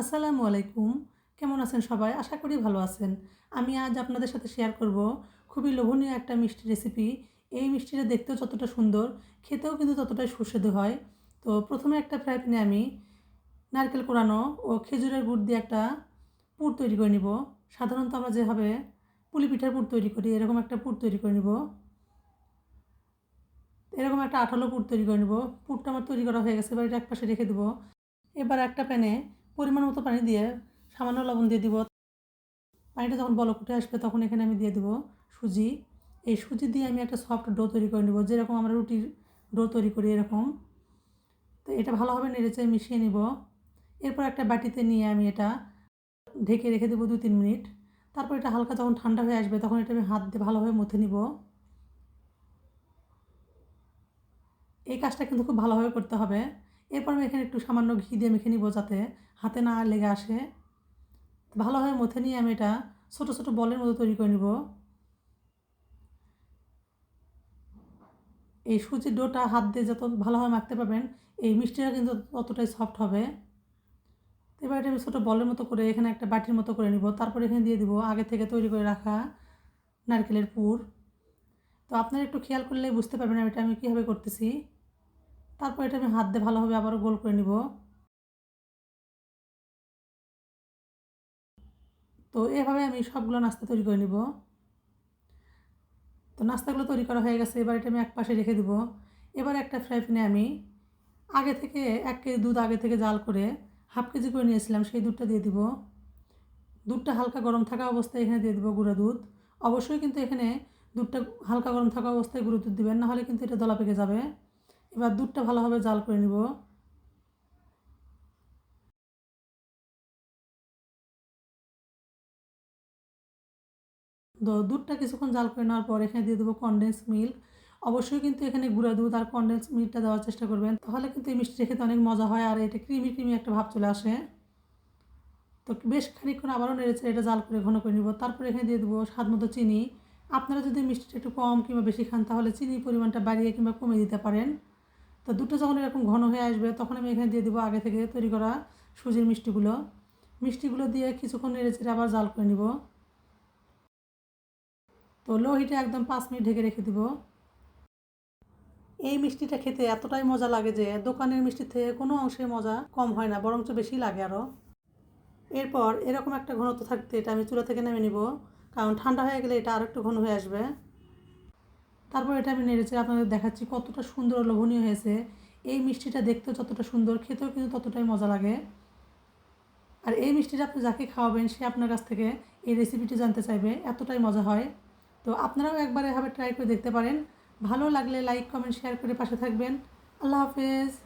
আসসালামু আলাইকুম। কেমন আছেন সবাই? আশা করি ভালো আছেন। আমি আজ আপনাদের সাথে শেয়ার করব খুবই লোভনীয় একটা মিষ্টি রেসিপি এই মিষ্টিটা দেখতেও যতটা সুন্দর, খেতেও কিন্তু ততটাই সুস্বাদু হয়। তো প্রথমে একটা ফ্রাই প্যানে আমি নারকেল কোরানো ও খেজুরের গুড় দিয়ে একটা পুর তৈরি করে নিব। সাধারণত আমরা যেভাবে পুলি পিঠার পুর তৈরি করি, এরকম একটা পুর তৈরি করে নিব। এরকম একটা আঠালো পুর তৈরি করে নিব। পুরটা আমার তৈরি করা হয়ে গেছে, এবার এটা এক পাশে রেখে দেবো। এবার একটা প্যানে পরিমাণ মতো পানি দিয়ে সামান্য লবণ দিয়ে দিব। পানিটা যখন বলক উঠে আসবে তখন এখানে আমি দিয়ে দেবো সুজি। এই সুজি দিয়ে আমি একটা সফট ডো তৈরি করে নেব, যেরকম আমরা রুটির ডো তৈরি করি এরকম। তো এটা ভালোভাবে নেড়েচে মিশিয়ে নিব। এরপর একটা বাটিতে নিয়ে আমি এটা ঢেকে রেখে দেবো দু তিন মিনিট। তারপর এটা হালকা যখন ঠান্ডা হয়ে আসবে তখন এটা আমি হাত দিয়ে ভালোভাবে মথে নিব। এই কাজটা কিন্তু খুব ভালোভাবে করতে হবে। এরপর আমি এখানে একটু সামান্য ঘি দিয়ে মেখে নিব যাতে হাতে না লেগে আসে। ভালোভাবে মথে নিয়ে আমি এটা ছোটো ছোটো বলের মতো তৈরি করে নিব। এই সুজির ডোটা হাত দিয়ে যত ভালোভাবে মাখতে পারবেন, এই মিষ্টিটা কিন্তু ততটাই সফট হবে। এবার এটা আমি ছোটো বলের মতো করে এখানে একটা বাটির মতো করে নিব। তারপর এখানে দিয়ে দিব আগে থেকে তৈরি করে রাখা নারকেলের পুর। তো আপনারা একটু খেয়াল করলে বুঝতে পারবেন এটা আমি কীভাবে করতেছি। তারপর এটা আমি হাত দিয়ে ভালোভাবে আবারও গোল করে নিব। তো এভাবে আমি সবগুলো নাস্তা তৈরি করে নিব। তো নাস্তাগুলো তৈরি করা হয়ে গেছে, এবার এটা আমি এক পাশে রেখে দেবো। এবার একটা ফ্রাই প্যানে আমি আগে থেকে এক কেজি দুধ আগে থেকে জাল করে হাফ কেজি করে নিয়েছিলাম, সেই দুধটা দিয়ে দিব। দুধটা হালকা গরম থাকা অবস্থায় এখানে দিয়ে দেবো গুঁড়ো দুধ। অবশ্যই কিন্তু এখানে দুধটা হালকা গরম থাকা অবস্থায় গুঁড়ো দুধ দেবেন, নাহলে কিন্তু এটা দলা পেকে যাবে। এবার দুধটা ভালোভাবে জাল করে নিব। তো দুধটা কিছুক্ষণ জাল করে নেওয়ার পর এখানে দিয়ে দেবো কনডেন্স মিল্ক অবশ্যই কিন্তু এখানে গুঁড়া দুধ আর কনডেন্স মিল্কটা দেওয়ার চেষ্টা করবেন। তাহলে কিন্তু এই মিষ্টি খেতে অনেক মজা হয় আর এটা ক্রিমি ক্রিমি একটা ভাব চলে আসে। তো বেশ খানিকক্ষণ আবারও নেড়েছে এটা জাল করে ঘন করে নিব। তারপর এখানে দিয়ে দেবো স্বাদ মতো চিনি। আপনারা যদি মিষ্টিটা একটু কম কিংবা বেশি খান, তাহলে চিনির পরিমাণটা বাড়িয়ে কিংবা কমিয়ে দিতে পারেন। তো দুটো যখন এরকম ঘন হয়ে আসবে, তখন আমি এখানে দিয়ে দেবো আগে থেকে তৈরি করা সুজির মিষ্টিগুলো। মিষ্টিগুলো দিয়ে কিছুক্ষণ নেড়ে চেড়ে আবার জাল করে নিব। তো লো হিটে একদম পাঁচ মিনিট ঢেকে রেখে দিব। এই মিষ্টিটা খেতে এতটাই মজা লাগে যে দোকানের মিষ্টির থেকে কোনো অংশে মজা কম হয় না, বরঞ্চ বেশি লাগে আরও। এরপর এরকম একটা ঘনত্ব থাকতে এটা আমি চুলা থেকে নেমে নিব, কারণ ঠান্ডা হয়ে গেলে এটা আরও একটু ঘন হয়ে আসবে। তারপর এটা আমি নেড়েছি আপনাদের দেখাচ্ছি কতটা সুন্দর লোভনীয় হয়েছে। এই মিষ্টিটা দেখতেও যতটা সুন্দর, খেতেও কিন্তু ততটাই মজা লাগে। আর এই মিষ্টিটা আপনি যাকে খাওয়াবেন, সে আপনার কাছ থেকে এই রেসিপিটি জানতে চাইবে, এতটাই মজা হয়। তো আপনারাও একবার এভাবে ট্রাই করে দেখতে পারেন। ভালো লাগলে লাইক কমেন্ট শেয়ার করে পাশে থাকবেন। আল্লাহ হাফেজ।